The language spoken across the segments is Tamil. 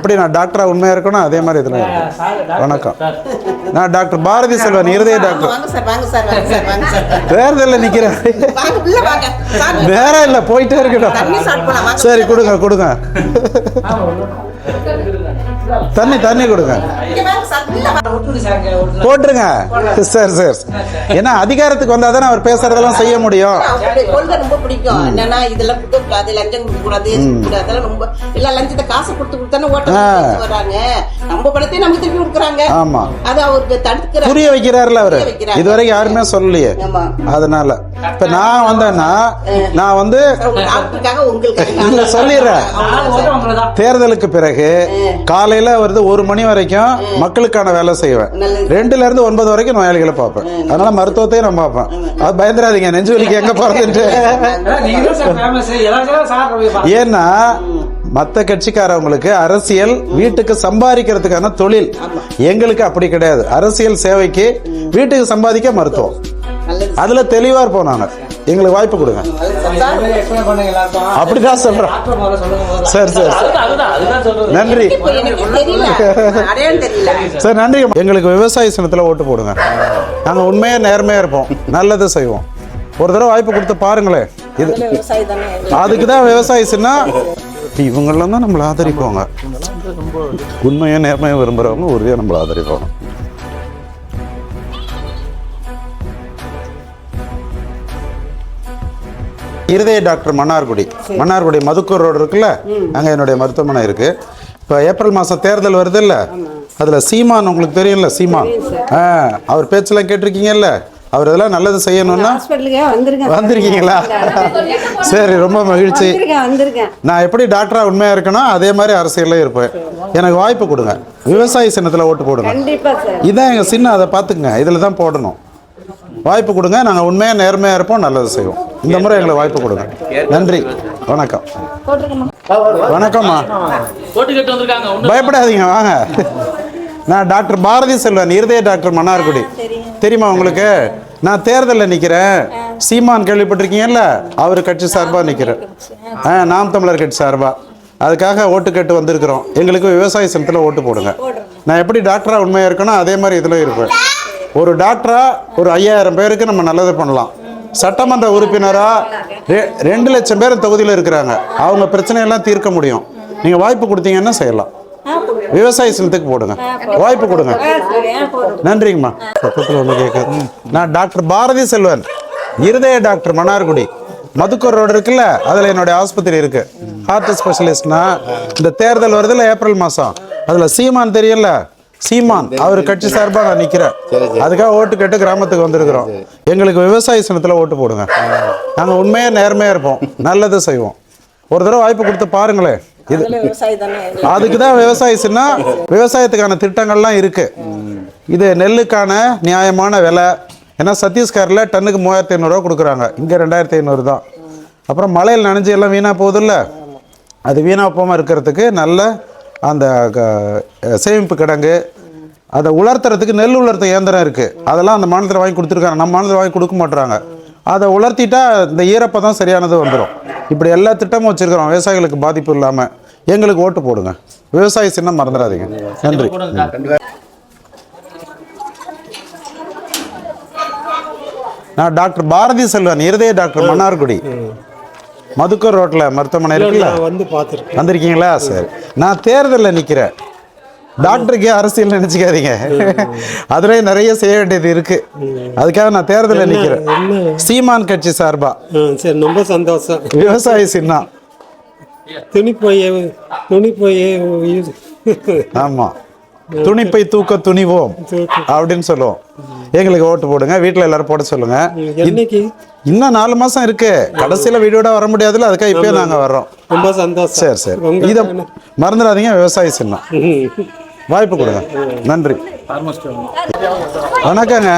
எப்படி நான் டாக்டரா உண்மையா இருக்கணும் அதே மாதிரி இதுல. வணக்கம். நான் டாக்டர் பாரதி செல்வன் இருதய டாக்டர் தேர்தலில் சார் நேரம் இல்லை போயிட்டே இருக்கட்டும். சரி கொடுங்க கொடுங்க. தண்ணி தண்ணி கொடுங்க. போட்டுருங்க. சரி சரி ஏன்னா அதிகாரத்துக்கு வந்தா தானே அவர் பேசுறதெல்லாம் செய்ய முடியும். கொள்கை ரொம்ப பிடிக்கும். என்னன்னா இதெல்லாம் கொடுக்க கூடாது லஞ்சம் கொடுக்க கூடாது அதெல்லாம் ரொம்ப எல்லாம் லஞ்சத்தை காசு கொடுத்து கொடுத்தானே ஓட்ட ஆ. வராங்க நம்ம பணத்தையும் நமக்கு திருப்பி கொடுக்குறாங்க. ஆமா. அது அவருக்கு தடுக்கிற புரிய வைக்கிறாருல அவரு. இதுவரைக்கும் யாருமே சொல்லலையே. ஆமா. அதனால. இப்ப நான் வந்தேன்னா நான் வந்து சொல்லிடுறேன். தேர்தலுக்கு பிறகு காலையில வந்து ஒரு மணி வரைக்கும் மக்களுக்கான வேலை செய்வேன். நல்லது. ரெண்டுல இருந்து ஒன்பது வரைக்கும் நோயாளிகளை பார்ப்பேன். அதனால மருத்துவத்தையும் நான் பார்ப்பேன். அது பயந்துடாதீங்க நெஞ்சு வலிக்கு எங்க போறதுன்ட்டு. ஏன்னா மத்த கட்சிக்காரவங்களுக்கு அரசியல் வீட்டுக்கு சம்பாதிக்கிறதுக்கான தொழில். எங்களுக்கு அப்படி கிடையாது. அரசியல் சேவைக்கு வீட்டுக்கு சம்பாதிக்க மருத்துவம். அதுல தெளிவா இருப்போம் நாங்க. எங்களுக்கு வாய்ப்பு கொடுங்க. அப்படிதான் சொல்றேன் சரி சரி. நன்றி. சார் நன்றி. எங்களுக்கு விவசாய சின்னத்தில் ஓட்டு போடுங்க. நாங்கள் உண்மையாக நேர்மையாக இருப்போம். நல்லது செய்வோம். ஒரு தடவை வாய்ப்பு கொடுத்து பாருங்களேன் இது அதுக்கு தான் விவசாய சின்னம் இவங்கெல்லாம் தான் நம்மளை ஆதரிப்பாங்க. உண்மையாக நேர்மையாக விரும்புகிறவங்க உறுதியாக நம்மளை ஆதரிப்பாங்க. இருதய டாக்டர் மன்னார்குடி. மன்னார்குடி மதுக்கூர் ரோடு இருக்குல்ல? அங்கே என்னுடைய மருத்துவமனை இருக்கு. இப்போ ஏப்ரல் மாதம் தேர்தல் வருது இல்ல அதில் சீமான் உங்களுக்கு தெரியும்ல சீமான்? ஆ அவர் பேச்செல்லாம் கேட்டிருக்கீங்கல்ல? அவர் இதெல்லாம் நல்லது செய்யணும்னா வந்திருக்கீங்களா? சரி ரொம்ப மகிழ்ச்சி. நான் எப்படி டாக்டரா உண்மையா இருக்கணும் அதே மாதிரி அரசியல்ல இருப்பேன். எனக்கு வாய்ப்பு கொடுங்க. விவசாய சின்னத்துல ஓட்டு போடுங்க. இதான் எங்க சின்னம் அதை பார்த்துக்குங்க. இதில் தான் போடணும். வாய்ப்பு கொடுங்க நாங்கள் உண்மையாக நேர்மையாக இருப்போம் நல்லது செய்வோம். இந்த முறை எங்களுக்கு வாய்ப்பு கொடுங்க. நன்றி. வணக்கம். வணக்கம்மா. பயப்படாதீங்க வாங்க. நான் டாக்டர் பாரதி செல்வன் இருதய டாக்டர் மன்னார்குடி. தெரியுமா உங்களுக்கு? நான் தேர்தலில் நிற்கிறேன் சீமான் கேள்விப்பட்டிருக்கீங்கல்ல? அவர் கட்சி சார்பாக நிற்கிறேன் ஆ நாம் தமிழர் கட்சி சார்பாக அதுக்காக ஓட்டு கேட்டு வந்திருக்கிறோம். எங்களுக்கு விவசாய சனத்தில் ஓட்டு போடுங்க. நான் எப்படி டாக்டராக உண்மையாக இருக்கணும் அதே மாதிரி இதில் இருப்பேன். ஒரு டாக்டராக ஒரு ஐயாயிரம் பேருக்கு நம்ம நல்லது பண்ணலாம். சட்டமன்ற உறுப்பினராக ரெண்டு லட்சம் பேர் தொகுதியில் இருக்கிறாங்க. அவங்க பிரச்சனையெல்லாம் தீர்க்க முடியும். நீங்கள் வாய்ப்பு கொடுத்தீங்கன்னா செய்யலாம். விவசாய சின்னத்துக்கு போடுங்க. வாய்ப்பு கொடுங்க. நன்றிங்கம்மா. பக்கத்தில் ஒன்று கேட்குது நான் டாக்டர் பாரதி செல்வன் இருதய டாக்டர் மன்னார்குடி மதுக்கர் ரோடு இருக்குல்ல அதில் என்னுடைய ஆஸ்பத்திரி இருக்கு. ஹார்ட் ஸ்பெஷலிஸ்ட்னா இந்த தேர்தல் வருதுல்ல ஏப்ரல் மாதம் அதில் சீமான் தெரியல. சீமான் அவர் கட்சி சார்பாக நான் நிற்கிறேன் அதுக்காக ஓட்டு கேட்டு கிராமத்துக்கு வந்திருக்கிறோம். எங்களுக்கு விவசாய சின்னத்தில் ஓட்டு போடுங்க. நாங்கள் உண்மையாக நேர்மையாக இருப்போம். நல்லது செய்வோம். ஒரு தடவை வாய்ப்பு கொடுத்து பாருங்களேன் இது விவசாயி தானே? அதுக்கு தான் விவசாய சின்ன விவசாயத்துக்கான திட்டங்கள்லாம் இருக்கு. இது நெல்லுக்கான நியாயமான விலை. ஏன்னா சத்தீஸ்கரில் டன்னுக்கு மூவாயிரத்தி ஐநூறுரூவா கொடுக்குறாங்க. இங்கே ரெண்டாயிரத்தி ஐநூறு தான். அப்புறம் மழையில் நனைஞ்சு எல்லாம் வீணாக போகுதுல்ல? அது வீணாக போகாமல் இருக்கிறதுக்கு நல்ல அந்த சேமிப்பு கிடங்கு அதை உலர்த்துறதுக்கு நெல் உலர்த்த இயந்திரம் இருக்குது அதெல்லாம் அந்த மாநிலத்தில் வாங்கி கொடுத்துருக்காங்க. நம்ம மாநிலத்தில் வாங்கி கொடுக்க மாட்றாங்க. அதை உலர்த்திட்டா இந்த ஈரப்பதம் சரியானது வந்துடும் இப்படி எல்லா திட்டமும் வச்சுருக்கிறோம். விவசாயிகளுக்கு பாதிப்பு இல்லாமல் எங்களுக்கு ஓட்டு போடுங்க. விவசாய சின்னம் மறந்துடாதீங்க. நன்றி. நான் டாக்டர் பாரதி செல்வன் இருதய டாக்டர் மன்னார்குடி. மதுக்கர் ரோட்ல மருத்துவமனை இருக்குல்ல? வந்து பார்த்துருக்கேன். வந்திருக்கீங்களா? சரி. நான் தேர்தலில் நிற்கிறேன் டாக்டருக்கு அரசியல் நினைச்சுக்காதீங்க. அதுலேயும் நிறைய செய்ய வேண்டியது இருக்கு. அதுக்காக நான் தேர்தலில் நிற்கிறேன் சீமான் கட்சி சார்பா? ஆ சரி ரொம்ப சந்தோஷம். விவசாய சின்னம் துணி போய் துணி போய் ஆமா. துணிப்பை தூக்க துணிவோம் அப்படின்னு சொல்லுவோம். எங்களுக்கு ஓட்டு போடுங்க வீட்டில் எல்லாரும் போட சொல்லுங்க. என்னைக்கு? இன்னும் நாலு மாசம் இருக்கு. கடைசியில வீடியோட வர முடியாதுல்ல அதுக்காக இப்பயே நாங்க வர்றோம். ரொம்ப சந்தோஷம். சரி சரி. இதை மறந்துடாதீங்க விவசாய சின்னம். வாய்ப்பு கொடுங்க. நன்றி. வணக்கங்க.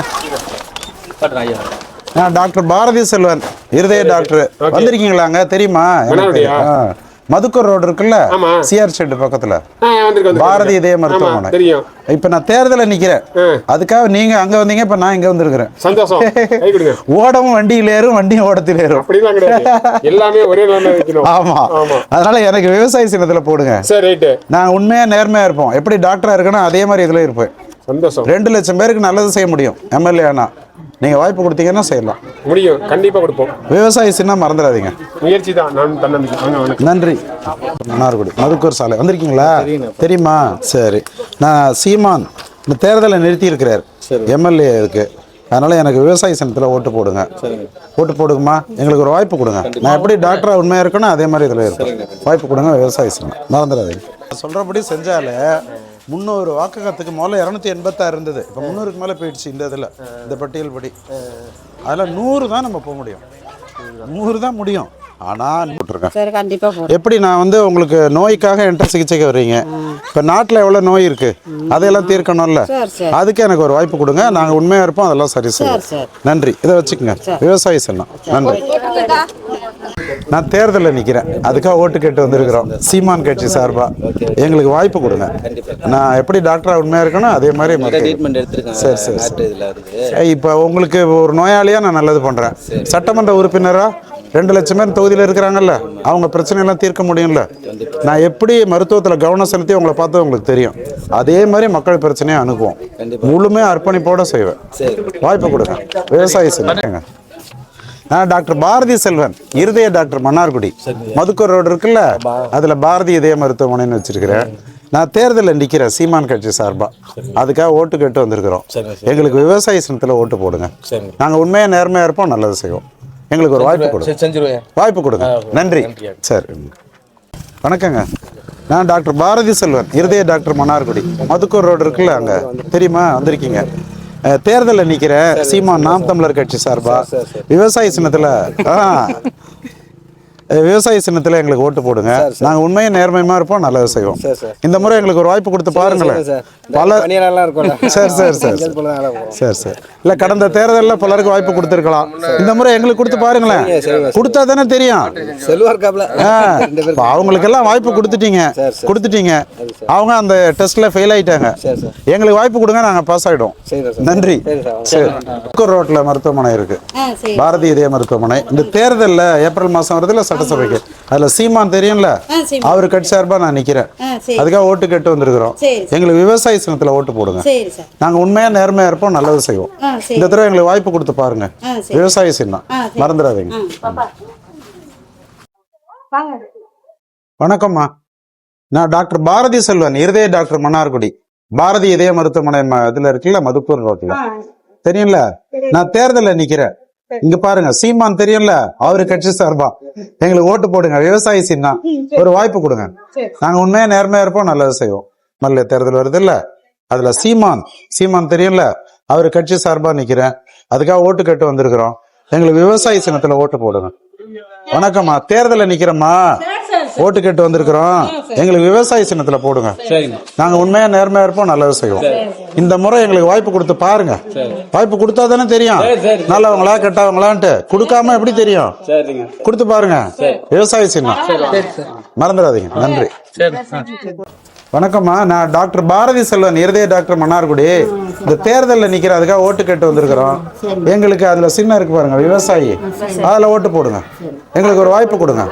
நான் டாக்டர் பாரதி செல்வன் இருதய டாக்டர். வந்திருக்கீங்களாங்க? தெரியுமா. மதுக்கூர் ரோடு இருக்குல்ல. சிஆர் ஷெட் பக்கத்துல. பாரதி இதய மருத்துவமனை. இப்ப நான் தேர்தல நிக்கிறேன். அதுக்காக நீங்க அங்க வந்தீங்க இப்ப நான் இங்க வந்திருக்கிறேன். சந்தோஷம். ஓடவும் வண்டியில் ஏறும் வண்டியும் ஓடத்தில் ஏறும். எல்லாமே ஒரே ஆமா. அதனால எனக்கு விவசாய சின்னத்துல போடுங்க. நான் உண்மையா நேர்மையா இருப்போம். எப்படி டாக்டரா இருக்கணும் அதே மாதிரி இதுல இருப்பேன். ரெண்டு லட்சம் பேருக்கு நல்லது செய்ய முடியும். எம்எல்ஏ ஆனா நீங்க வாய்ப்பு கொடுத்தீங்கன்னா செய்யலாம். முடியும். கண்டிப்பா கொடுப்போம். விவசாய சின்னம் மறந்துடாதீங்க. முயற்சி தான். நான் தன்னம்பிக்கை நன்றி. மன்னார்குடி மதுக்கூர் சாலை. வந்திருக்கீங்களா? தெரியுமா? சரி. நான் சீமான். இந்த தேர்தலை நிறுத்தி இருக்கிறார் எம்எல்ஏ இருக்கு. அதனால எனக்கு விவசாய சின்னத்தில் ஓட்டு போடுங்க. ஓட்டு போடுங்கம்மா. எங்களுக்கு ஒரு வாய்ப்பு கொடுங்க. நான் எப்படி டாக்டரா உண்மையா இருக்கணும் அதே மாதிரி இதில் இருக்கும் வாய்ப்பு கொடுங்க விவசாய சின்னம் மறந்துடாதீங்க. சொல்றபடி செஞ்சாலே முந்நூறு வாக்ககத்துக்கு முதல்ல இரநூத்தி எண்பத்தாறு இருந்தது. இப்போ முந்நூறுக்கு மேலே போயிடுச்சு இந்த இதில் இந்த பட்டியல் படி அதில் நூறு தான் நம்ம போக முடியும். நூறு தான் முடியும். ஆனால் போட்டிருக்கேன். சரி எப்படி நான் வந்து உங்களுக்கு நோய்க்காக என்கிட்ட சிகிச்சைக்கு வர்றீங்க? இப்போ நாட்டில் எவ்வளோ நோய் இருக்கு? அதையெல்லாம் தீர்க்கணும்ல? சரி, சரி. அதுக்கு எனக்கு ஒரு வாய்ப்பு கொடுங்க. நாங்கள் உண்மையாக இருப்போம். அதெல்லாம் சரி செய்வோம். சரி. நன்றி. இதை வச்சுக்கோங்க. விவசாயி சொன்னோம் நன்றி. நான் தேர்தலில் நிற்கிறேன் அதுக்காக ஓட்டு கேட்டு வந்திருக்கிறோம். சீமான் கட்சி சார்பா. எங்களுக்கு வாய்ப்பு கொடுங்க. நான் எப்படி டாக்டரா உண்மையாக இருக்கணும் அதே மாதிரி சரி சரி சரி. இப்போ உங்களுக்கு ஒரு நோயாளியா நான் நல்லது பண்றேன். சட்டமன்ற உறுப்பினரா? ரெண்டு லட்சம் பேர் தொகுதியில் இருக்கிறாங்கல்ல. அவங்க பிரச்சனையெல்லாம் தீர்க்க முடியும்ல. நான் எப்படி மருத்துவத்தில் கவனம் செலுத்தி உங்களை பார்த்து உங்களுக்கு தெரியும். அதே மாதிரி மக்கள் பிரச்சனையை அணுகுவோம். முழுமையாக அர்ப்பணிப்போட செய்வேன். வாய்ப்பு கொடுங்க. விவசாயி செய்யுங்க. நான் டாக்டர் பாரதி செல்வன் இருதய டாக்டர் மன்னார்குடி. மதுக்கூர் ரோடு இருக்குல்ல? அதில் பாரதி இதய மருத்துவமனைன்னு வச்சிருக்கிறேன். நான் தேர்தலில் நிற்கிறேன் சீமான் கட்சி சார்பா. அதுக்காக ஓட்டு கேட்டு வந்திருக்கிறோம். எங்களுக்கு விவசாய சின்னத்தில் ஓட்டு போடுங்க. நாங்கள் உண்மையாக நேர்மையாக இருப்போம் நல்லது செய்வோம். எங்களுக்கு ஒரு வாய்ப்பு கொடுங்க. வாய்ப்பு கொடுங்க. நன்றி. சரி. வணக்கங்க. நான் டாக்டர் பாரதி செல்வன் இருதய டாக்டர் மன்னார்குடி. மதுக்கூர் ரோடு இருக்குல்ல அங்கே? தெரியுமா? வந்திருக்கீங்க. தேர்தலில் நிற்கிறேன் சீமான் நாம் தமிழர் கட்சி சார்பா? விவசாய சின்னத்தில்? விவசாய சின்னத்தில் எங்களுக்கு ஓட்டு போடுங்க. நாங்கள் உண்மையை நேர்மையமாக இருப்போம் நல்லது செய்வோம். இந்த முறை எங்களுக்கு ஒரு வாய்ப்பு கொடுத்து பாருங்களேன். பல சரி சரி சரி சரி. சரி இல்லை கடந்த தேர்தலில் பலருக்கு வாய்ப்பு கொடுத்துருக்கலாம். இந்த முறை எங்களுக்கு கொடுத்து பாருங்களேன். கொடுத்தா தானே தெரியும். அவங்களுக்கெல்லாம் வாய்ப்பு கொடுத்துட்டீங்க. கொடுத்துட்டீங்க. அவங்க அந்த டெஸ்ட்ல ஃபெயில் ஆயிட்டாங்க. எங்களுக்கு வாய்ப்பு கொடுங்க நாங்க பாஸ் ஆயிடும் நன்றி. சரி ரோட்ல மருத்துவமனை இருக்கு. ஆ சரி. பாரதி இதய மருத்துவமனை. இந்த தேர்தல்ல ஏப்ரல் மாசம் வருதுல சட்டசபைக்கு அதுல சீமான் தெரியும்ல? அவர் கட்சி சார்பா நான் நிக்கிறேன். அதுக்காக ஓட்டு கேட்டு வந்திருக்கிறோம். எங்களுக்கு விவசாய சின்னத்துல ஓட்டு போடுங்க. சரி சார். நாங்க உண்மையா நேர்மையா இருப்போம் நல்லது செய்வோம். இந்த தடவை எங்களுக்கு வாய்ப்பு கொடுத்து பாருங்க. விவசாய சின்னம். மறந்துடாதீங்க. பாப்பா. வாங்க. வணக்கம்மா. நான் டாக்டர் பாரதி செல்வன் இருதய டாக்டர் மன்னார்குடி. பாரதி இதய மருத்துவமனை இதுல இருக்குல்ல மதுக்கூர் ரோட்ல. தெரியும்ல? நான் தேர்தலில் நிக்கிறேன். இங்க பாருங்க சீமான் தெரியும்ல? அவரு கட்சி சார்பா. எங்களுக்கு ஓட்டு போடுங்க விவசாயி சின்னம் ஒரு வாய்ப்பு கொடுங்க. நாங்க உண்மையா நேர்மையா இருப்போம் நல்லது செய்வோம். மல்ல தேர்தல் வருது இல்ல? அதுல சீமான் சீமான் தெரியும்ல? அவரு கட்சி சார்பா நிக்கிறேன். அதுக்காக ஓட்டு கேட்டு வந்திருக்கிறோம். எங்களுக்கு விவசாயி சின்னத்துல ஓட்டு போடுங்க. வணக்கம்மா தேர்தலில் நிக்கிறோம்மா. ஓட்டு கேட்டு வந்திருக்கிறோம். எங்களுக்கு விவசாய சின்னத்துல போடுங்க. நாங்க உண்மையா நேர்மையா இருப்போம் நல்லது செய்வோம். இந்த முறை எங்களுக்கு வாய்ப்பு கொடுத்து பாருங்க. வாய்ப்பு கொடுத்தா தானே தெரியும். நல்லவங்களா கெட்டவங்களான்ட்டு. கொடுக்காம எப்படி தெரியும்? கொடுத்து பாருங்க. விவசாய சின்னம். மறந்துடாதீங்க. நன்றி. வணக்கம்மா. நான் டாக்டர் பாரதி செல்வன் இருதய டாக்டர் மன்னார்குடி. இந்த தேர்தலில் நிக்கிற அதுக்காக ஓட்டு கேட்டு வந்திருக்கிறோம். எங்களுக்கு அதுல சின்னம் இருக்கு பாருங்க விவசாயி. அதுல ஓட்டு போடுங்க. எங்களுக்கு ஒரு வாய்ப்பு கொடுங்க.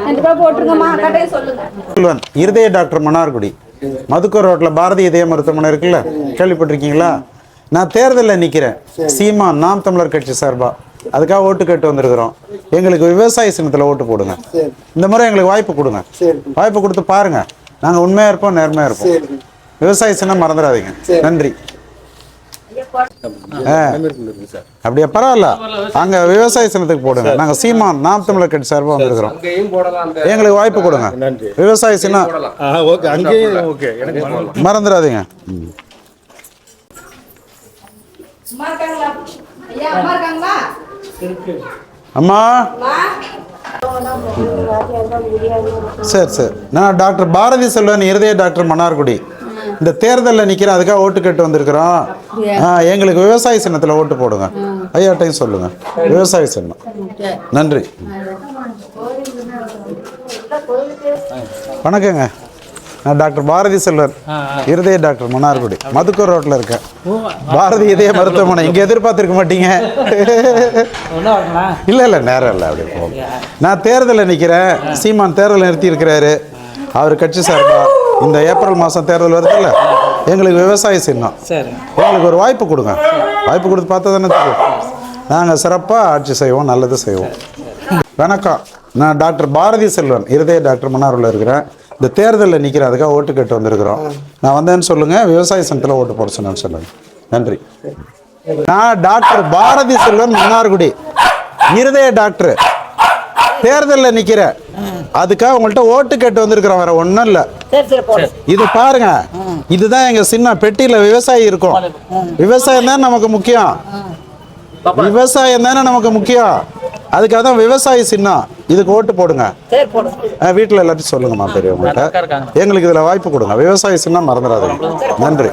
செல்வன் இருதய டாக்டர் மன்னார்குடி. மதுக்கூர் ரோட்ல பாரதி இதய மருத்துவமனை இருக்குல்ல? கேள்விப்பட்டிருக்கீங்களா? நான் தேர்தலில் நிக்கிறேன். சீமான் நாம் தமிழர் கட்சி சார்பா. அதுக்காக ஓட்டு கேட்டு வந்திருக்கிறோம். எங்களுக்கு விவசாய சின்னத்துல ஓட்டு போடுங்க. இந்த முறை எங்களுக்கு வாய்ப்பு கொடுங்க. வாய்ப்பு கொடுத்து பாருங்க. நாங்க உண்மையா இருப்போம் நேர்மையா இருப்போம். விவசாய சின்னம் மறந்துடாதீங்க. நன்றி. ஆ. அப்படியா பரவாயில்ல. அங்க விவசாய சின்னத்துக்கு போடுங்க. நாங்க சீமான் நாம் தமிழர் கட்சி சார்பா வந்திருக்கிறோம். எங்களுக்கு வாய்ப்பு கொடுங்க. விவசாய சின்னம் ஓகே. அங்கேயும் ஓகே. எனக்கு மறந்துடாதீங்க. ம். அம்மா. சரி சரி. நான் டாக்டர் பாரதி செல்வன் இருதய டாக்டர் மன்னார்குடி. இந்த தேர்தலில் நிற்கிறேன் அதுக்காக ஓட்டு கேட்டு வந்திருக்கிறோம். எங்களுக்கு விவசாய சின்னத்தில் ஓட்டு போடுங்க. ஐயாட்டையும் சொல்லுங்க. விவசாய சின்னம். நன்றி. வணக்கங்க. டாக்டர் பாரதி செல்வன். இருதய டாக்டர் மன்னார்குடி. மதுக்கூர் ரோட்டில் இருக்கேன். பாரதி இதய மருத்துவமனை. இங்கே எதிர்பார்த்துருக்க மாட்டீங்க. இல்லை இல்லை நேரம் இல்லை அப்படி போகும். நான் தேர்தலில் நிற்கிறேன் சீமான் தேர்தல் நிறுத்தி இருக்கிறாரு அவர் கட்சி சார்பா இந்த ஏப்ரல் மாதம் தேர்தல் வருதுல்ல. எங்களுக்கு விவசாய சின்னம். எங்களுக்கு ஒரு வாய்ப்பு கொடுங்க. வாய்ப்பு கொடுத்து பார்த்தா தானே தெரியும். நாங்கள் சிறப்பாக ஆட்சி செய்வோம் நல்லது செய்வோம். வணக்கம். நான் டாக்டர் பாரதி செல்வன். இருதய டாக்டர் மன்னாரில் இருக்கிறேன். இந்த தேர்தலில் நிற்கிறேன் அதுக்காக ஓட்டு கேட்டு வந்திருக்கிறோம். நான் வந்தேன்னு சொல்லுங்கள் விவசாய சங்கத்தில் ஓட்டு போட சொன்னேன்னு சொல்லுங்கள் நன்றி. நான் டாக்டர் பாரதி செல்வன் மன்னார்குடி இருதய டாக்டர். தேர்தலில் நிற்கிறேன் அதுக்காக உங்கள்கிட்ட ஓட்டு கேட்டு வந்திருக்கிறோம் வேற ஒன்றும் இல்லை. இது பாருங்க இதுதான் எங்க சின்ன பெட்டியில விவசாயி இருக்கும். விவசாயம் தான் நமக்கு முக்கியம். விவசாயம் தானே நமக்கு முக்கியம். அதுக்காக தான் விவசாயி சின்னம் இதுக்கு ஓட்டு போடுங்க. வீட்டுல எல்லாத்தையும் சொல்லுங்கம்மா பெரியவங்கள்ட்ட. எங்களுக்கு இதுல வாய்ப்பு கொடுங்க. விவசாய சின்னம் மறந்துடாதீங்க. நன்றி.